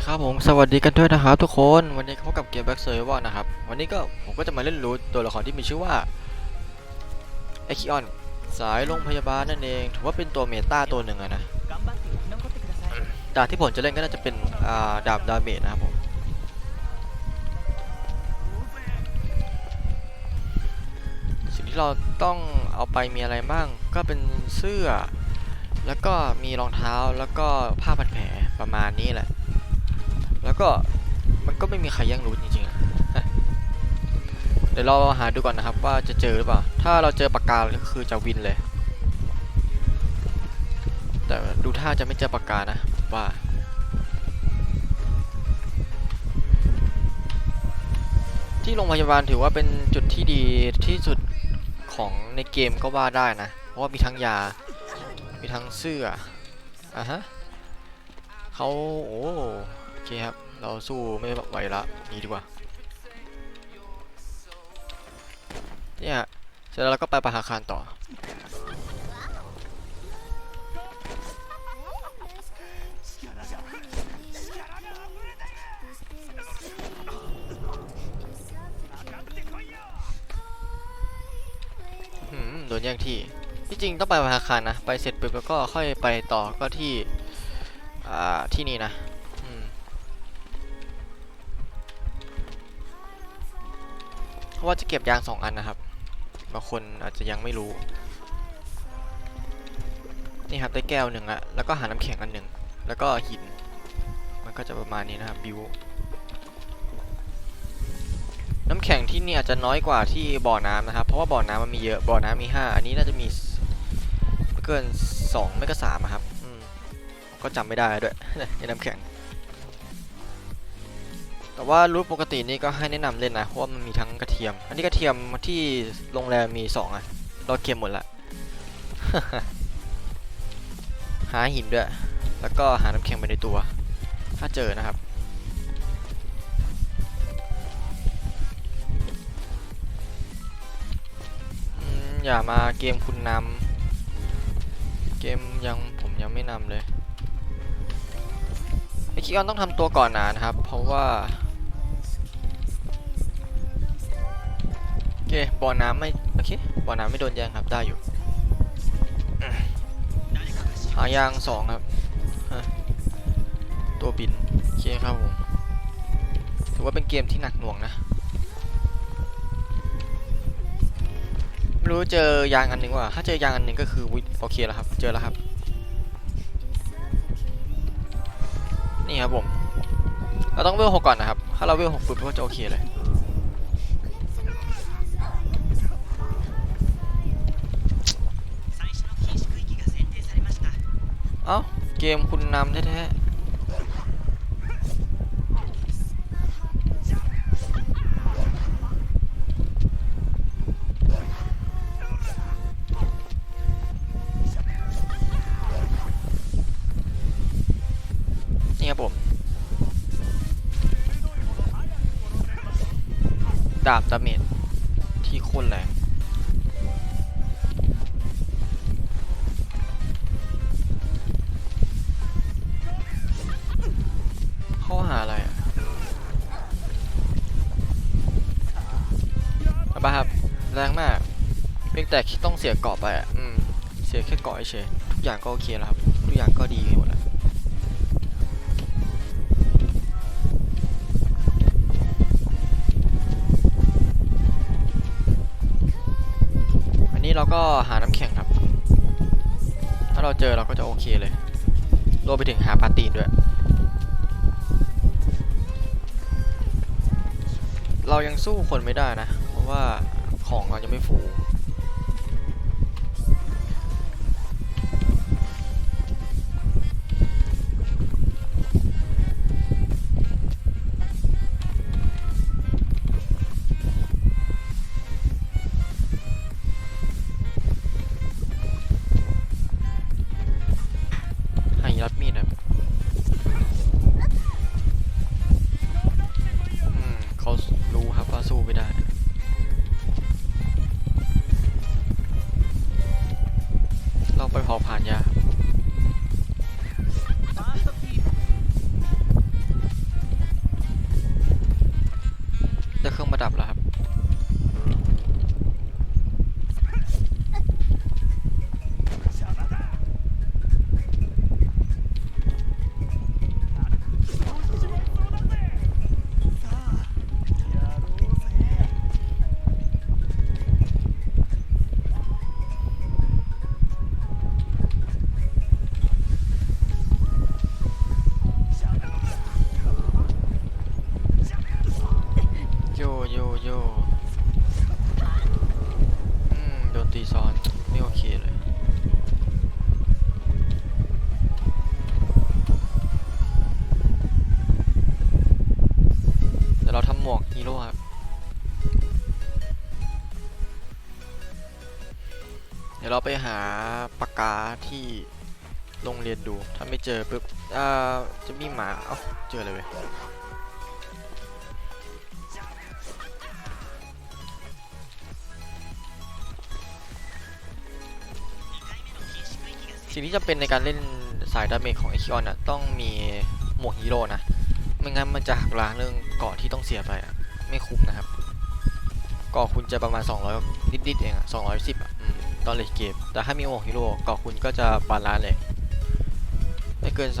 คครับผมสวัสดีกันด้วยนะครับทุกคนวันนี้พบกับเกมแบ็กเซอร์ว่านะครับ วันนี้ก็ผมก็จะมาเล่นรูทตัวละครที่มีชื่อว่าไอคิออนสายโรงพยาบาลนั่นเอง ถือว่าเป็นตัวเมตาตัวหนึ่งอะนะดาบที่ผมจะเล่นก็น่าจะเป็นดาบดาเมจนะครับผมสิ่งที่เราต้องเอาไปมีอะไรบ้าง ก็เป็นเสื้อ แล้วก็มีรองเท้าแล้วก็ผ้าพันแผลประมาณนี้แหละ แล้วก็มันก็ไม่มีใครแย่งรู้จริงๆอะเดี๋ยวเราหาดูก่อนนะครับว่าจะเจอหรือเปล่า ถ้าเราเจอปากกาก็คือจะวินเลย แต่ดูท่าจะไม่เจอปากกานะว่าที่โรงพยาบาลถือว่าเป็นจุดที่ดีที่สุดของในเกมก็ว่าได้นะ เพราะว่ามีทั้งยา มีทั้งเสื้อ อะฮะเขาโอ้ เคครับ เราสู้ไม่ไหวละนีดีกว่าเนี่ยเสร็จแล้วเราก็ไปปะหาคารต่อหืมโดนแย่งที่ ที่จริงต้องไปธนาคารนะ ไปเสร็จปุ๊บแล้วก็ค่อยไปต่อก็ที่ อ่า ที่นี่นะ ราะว่าจะเก็บยางสองอันนะครับบางคนอาจจะยังไม่รู้ นี่ครับได้แก้วหนึ่งละแล้วก็หาน้ำแข็งอันหนึ่งแล้วก็หิน มันก็จะประมาณนี้นะครับบิวน้ำแข็งที่นี่อาจจะน้อยกว่าที่บ่อน้ำนะครับ เพราะว่าบ่อน้ำมันมีเยอะบ่อน้ำมี5อันนี้น่าจะมีเกิน2ไม่ก็3อะครับก็จำไม่ได้ด้วยในน้ำแข็ง แต่ว่ารูปปกตินี่ก็ให้แนะนำเล่นนะเพราะว่ามันมีทั้งกระ ทียม อันนี้กระเทียมที่โรงแรมมี2อะ เราเก็บหมดละ หาหินด้วย แล้วก็หาน้ำแข็งไปในตัว ถ้าเจอนะครับ อย่ามาเกมคุณนำ เกมยังผมยังไม่นำเลยไอคิออนต้องทำตัวก่อนนะนะครับ เพราะว่า เคบ่อน้ำไม่โอเคบ่อน้ำไม่โดนแย่งครับได้อยู่หายางสองครับตัวบินโอเคครับผมถือว่าเป็นเกมที่หนักหน่วงนะไม่รู้เจอยางอันหนึ่งว่ะถ้าเจอยางอันหนึ่งก็คือโอเคแล้วครับ เจอแล้วครับ นี่ครับผมเราต้องเวลหกก่อนนะครับ ถ้าเราเวลหกปุ๊บก็จะโอเคเลย เกมคุณนำแท้ๆนี่ครับผม ดาบดาเมจที่โคตรแรง แต่ต้องเสียเกาะไปอะอืมเสียแค่เกาะเฉยๆทุกอย่างก็โอเคแล้วครับ ทุกอย่างก็ดีหมดแล้วอันนี้เราก็หาน้ำแข็งครับ ถ้าเราเจอเราก็จะโอเคเลยรวมไปถึงหาปลาตีนด้วย เรายังสู้คนไม่ได้นะ เพราะว่าของเรายังไม่ฟู รับมีดครับ ดี๋ยวเราไปหาปากกาที่โรงเรียนดู ถ้าไม่เจอปุ๊บอ่าจะมีหมาเอ้าเจอเลยเว้ยสิ่งที่จำเป็นในการเล่นสายดาเมจของไอคิออนอะต้องมีหมวกฮีโร่นะ ไม่งั้นมันจะหักล้างเรื่องเกาะที่ต้องเสียไปอะไม่คุ้มนะครับเกาะคุณจะประมาณ 200นิดๆเองอะ210อะ ตอนเลทเกม แต่ถ้ามีหมวกฮีโร่เกาะคุณก็จะบาลานซ์เลย ไม่เกิน 200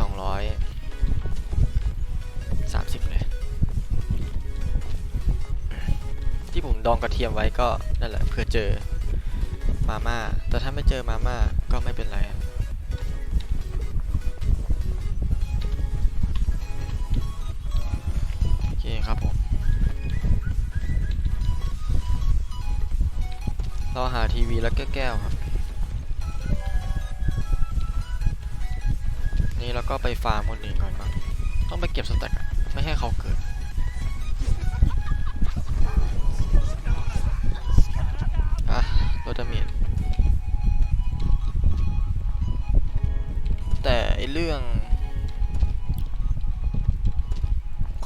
30 เลย ที่ผมดองกระเทียมไว้ก็นั่นแหละเพื่อเจอมาม่า แต่ถ้าไม่เจอมาม่าก็ไม่เป็นไรครับ ทีวีแล้วก็แก้วครับ นี่แล้วก็ไปฟาร์มคนอื่นก่อนมั้งต้องไปเก็บสแต็กไม่ให้เขาเกิดอะโรตามีแต่ไอเรื่อง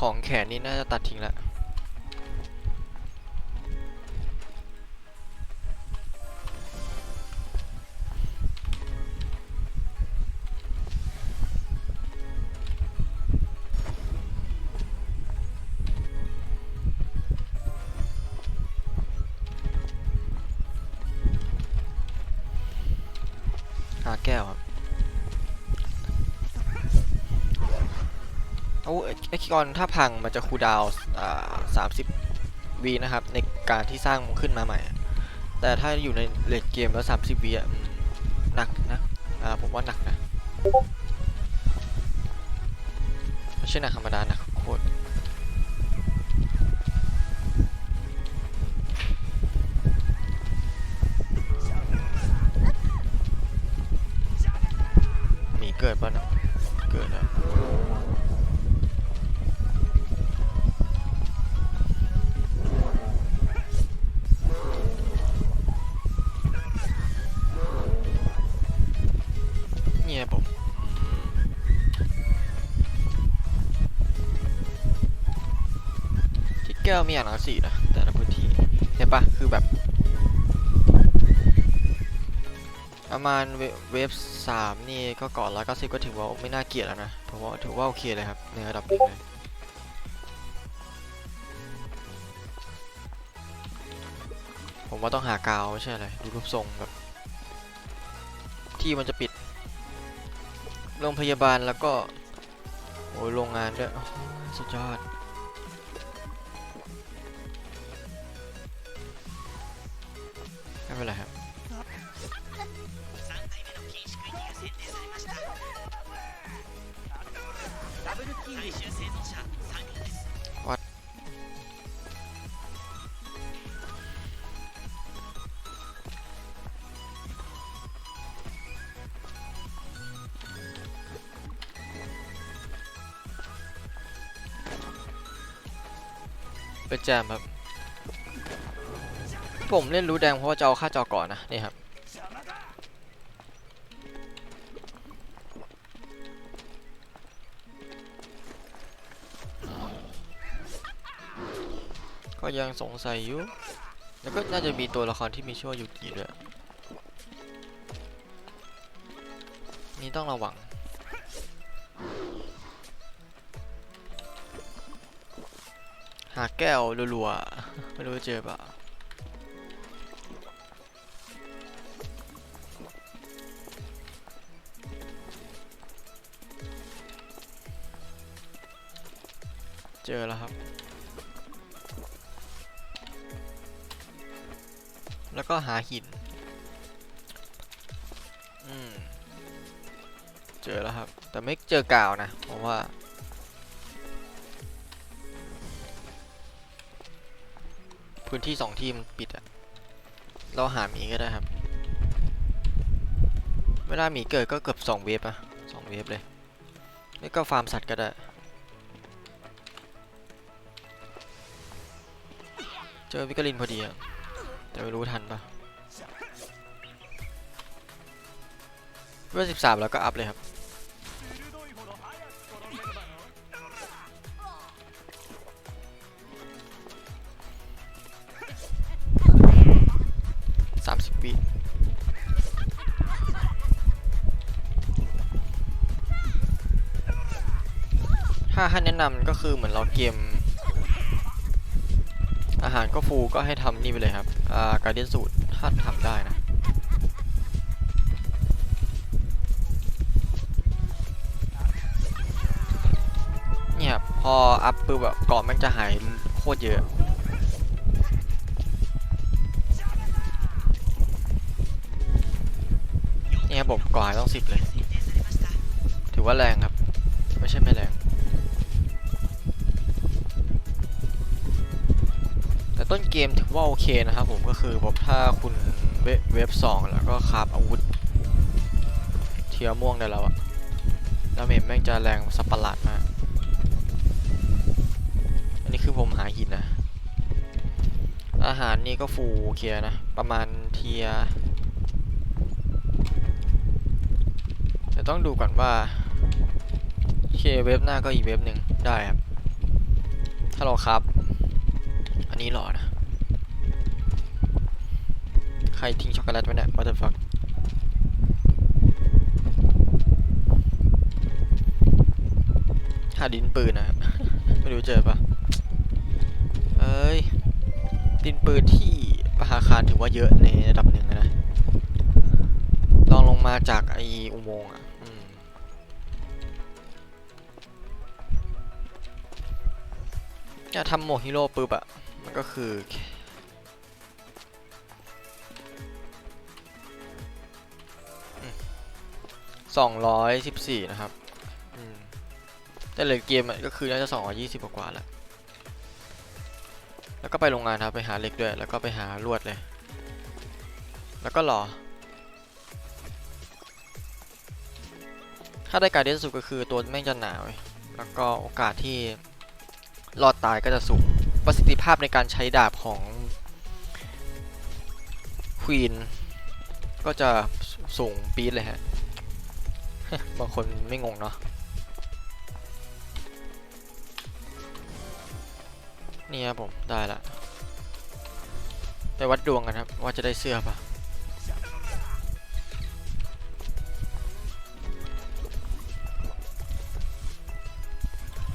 ของแขนนี่น่าจะตัดทิ้งละ หาแก้วครับโอ้เอ็กซ์กอนถ้าพังมันจะคูดาวสามสิบวีนะครับ ในการที่สร้างขึ้นมาใหม่ แต่ถ้าอยู่ในเลดเกมแล้ว30วีอะหนักนะอ่าผมว่าหนักนะไม่ใช่หนักธรรมดาหนักโคตร เกิดป่ะเนะเกิดแล้วเนี่ยผมที่แก้วมีอ่านหนังสือนะแต่ละพื้นที่เห็นปะคือแบบ ประมาณเวเวฟสามนี่ก็ก่อนร้อยเก้าสิบก็ถือว่าไม่น่าเกลียดแล้วนะผมว่าถือว่าโอเคเลยครับในระดับหนึ่งเลยผมว่าต้องหากาวไม่ใช่อะไรดูรูปทรงแบบ ที่มันจะปิดโรงพยาบาลแล้วก็โอ้ยโรงงานด้วยสุดยอดไม่เป็นไรครับ เป็นแจมครับ ผมเล่นรู้แดงเพราะว่าจะเอาค่าจอก่อนนะ นี่ครับ ก็ยังสงสัยอยู่ แล้วก็น่าจะมีตัวละครที่มีชื่อว่ายูกิด้วย นี่ต้องระวัง หาแก้วรัวๆ ไม่รู้จะเจอเปล่าเจอแล้วครับ แล้วก็หาหิน อืม เจอแล้วครับ แต่ไม่เจอกาวนะ เพราะว่า พื้นที่สองที่มันปิดอะเราหาหมีก็ได้ครับ เวลาหมีเกิดก็เกือบสองเวฟอะสองเวฟเลยไม่ก็ฟาร์มสัตว์ก็ได้ เจอวิกลินพอดีอะแต่ไม่รู้ทันปะเวลสิบสามแล้วก็อัพเลยครับ วิถ้าให้แนะนำก็คือเหมือนเราเกม อาหารก็ฟูก็ให้ทำนี่ไปเลยครับ อ่า การเดียนสูตรถ้าทำได้นะเนี่ยบพออัพปุ๊บแบบเกาะมันจะหายโคตรเยอะายต้องสิบเลย ถือว่าแรงครับ ไม่ใช่ไม่แรง แต่ต้นเกมถือว่าโอเคนะครับผมก็คือผมถ้าคุณเว็บสองแล้วก็คาบอาวุธ เทียม่วงได้แล้วอะแล้วเมมแม่งจะแรงสับประหลาดมาก อันนี้คือผมหาหินนะ อาหารนี่ก็ฟูเคียนะ ประมาณเทีย ต่ต้องดูก่อนว่าโอเคเว็บหน้าก็อีกเว็บหนึ่งได้ครับถ้าเราครับ อันนี้หรอนะ ใครทิ้งช็อกโกแลตไว้เนี่ย what the fuck หาดินปืนนะครับไม่รู้เจอปะเอ้ย ดินปืนที่ประหาคารถือว่าเยอะในระดับหนึ่งนะลองลงมาจากไออุโมงค์อะ จะทำโหมดฮีโร่ปุ๊บอะมันก็คือ สองร้อยสิบสี่นะครับ แต่เลยเกมอะก็คือน่าจะสองร้อยี่สิบกว่าแล้ว แล้วก็ไปโรงงานครับ ไปหาเหล็กด้วย แล้วก็ไปหาลวดเลย แล้วก็รอ ถ้าได้การเดนสุดก็คือตัวแม่งจะหนาเว้ยแล้วก็โอกาสที่ รอดตายก็จะสูง ประสิทธิภาพในการใช้ดาบของควีนก็จะสูงปี๊ดเลยฮะ บางคนไม่งงเนาะนี่ครับผมได้ละไปวัดดวงกันครับ ว่าจะได้เสื้อปะ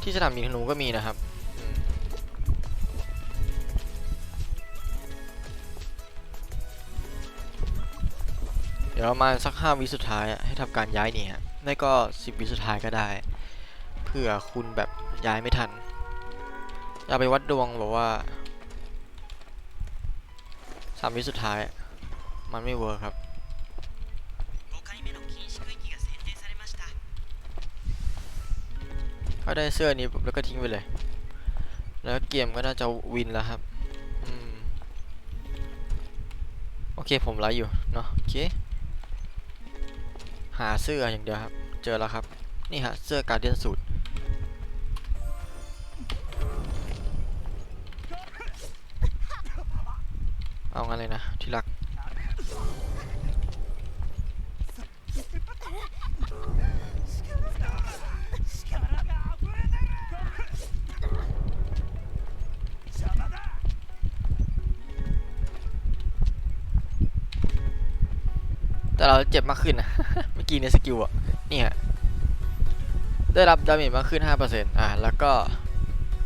ที่สนามบินธนูก็มีนะครับ เดี๋ยวประมาณสักห้าวิสุดท้ายให้ทำการย้ายเนี่ยไม่ก็สิบวิสุดท้ายก็ได้ เผื่อคุณแบบย้ายไม่ทันอย่าไปวัดดวงบอกว่าสามวิสุดท้าย มันไม่เวิร์คครับก็ได้เสื้อนี้แล้วก็ทิ้งไปเลย แล้วเกมก็น่าจะวินแล้วครับ โอเคผมไลฟ์อยู่ เนาะโอเคาเสื้ออย่างเดียวครับ เจอแล้วครับ นี่ฮะเสื้อการเดียนสูตร แต่เราเจ็บมากขึ้นนะ เมื่อกี้ในสกิลอะเนี่ยได้รับดาเมจมากขึ้น 5%อะแล้วก็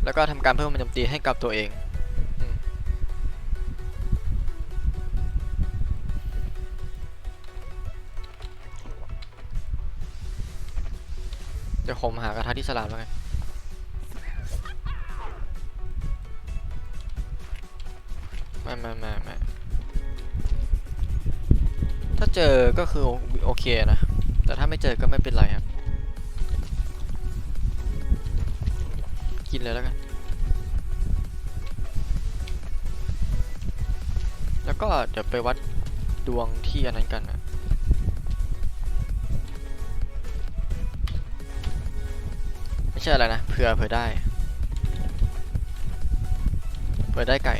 แล้วก็ทำการเพิ่มมันโจมตีให้กับตัวเองเดี๋ยวผมหากระทะที่สลามแล้วกันไม่ไม่ไม่ไม่ ถ้าเจอก็คือโอเคนะ แต่ถ้าไม่เจอก็ไม่เป็นไรครับ กินเลยแล้วกัน แล้วก็เดี๋ยวไปวัดดวงที่อันนั้นกันนะไม่ใช่อะไรนะเผื่อเผื่อได้ เผื่อได้ไก่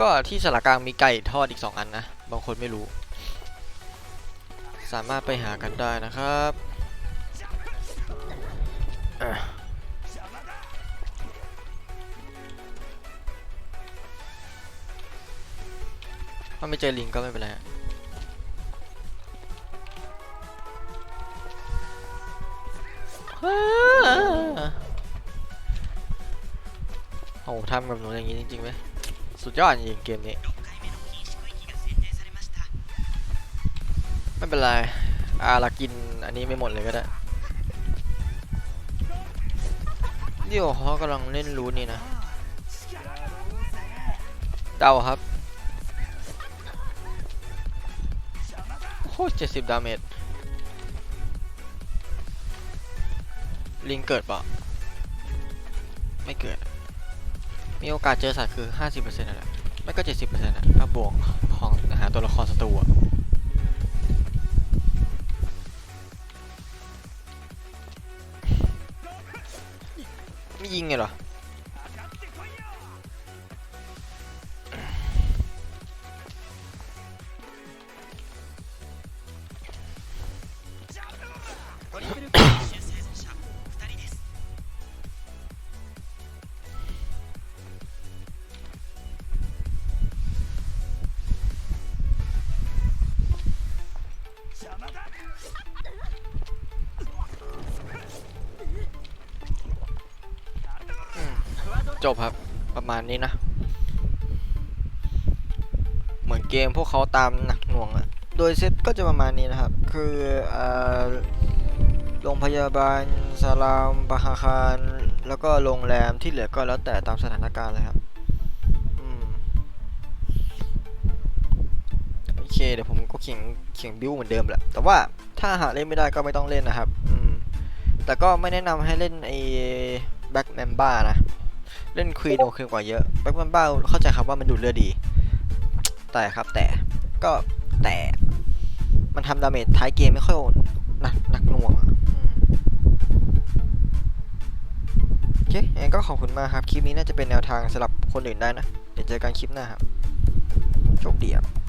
ก็ที่สารกลางมีไก่ทอดอีก 2 อันนะ บางคนไม่รู้ สามารถไปหากันได้นะครับถ้าไม่เจอลิงก็ไม่เป็นไรโอ้โหทำกับหนูอย่างนี้จริงๆไหม สุดยอดจริงเกมนี้ ไม่เป็นไรอารากินอันนี้ไม่หมดเลยก็ได้เดี๋ยวเขากำลังเล่นรูนี่นะ เดาครับโคตรเจ็ดสิบดาเมจลิงเกิดปะไม่เกิด มีโอกาสเจอสัตว์คือ 50%นั่นแหละไม่ก็ 70%อะถ้าบวกของหาตัวละครศัตรูอะไม่ยิงไงเหรอ จบครับ ประมาณนี้นะ เหมือนเกมพวกเขาตามหนักหน่วงอะโดยเซตก็จะประมาณนี้นะครับ คือโรงพยาบาลสลามปาคาคาร แล้วก็โรงแรมที่เหลือก็แล้วแต่ตามสถานการณ์เลยครับอโอเค เดี๋ยวผมก็เขียงเขียงบิวเหมือนเดิมแหละ แต่ว่าถ้าหาเล่นไม่ได้ก็ไม่ต้องเล่นนะครับ แต่ก็ไม่แนะนำให้เล่นไอ้แบ็กแมมบ้านะ เล่นควีนโอเคกว่าเยอะแบ็กแมมบ้าเข้าใจครับว่ามันดูดเลือดดี แต่ครับแต่ก็แต่มันทำดาเมจท้ายเกมไม่ค่อยหนักหนักหน่วงโอเคงั้นก็ขอบคุณมากครับ คลิปนี้น่าจะเป็นแนวทางสำหรับคนอื่นได้นะ เดี๋ยวเจอกันคลิปหน้าครับ โชคดีครับ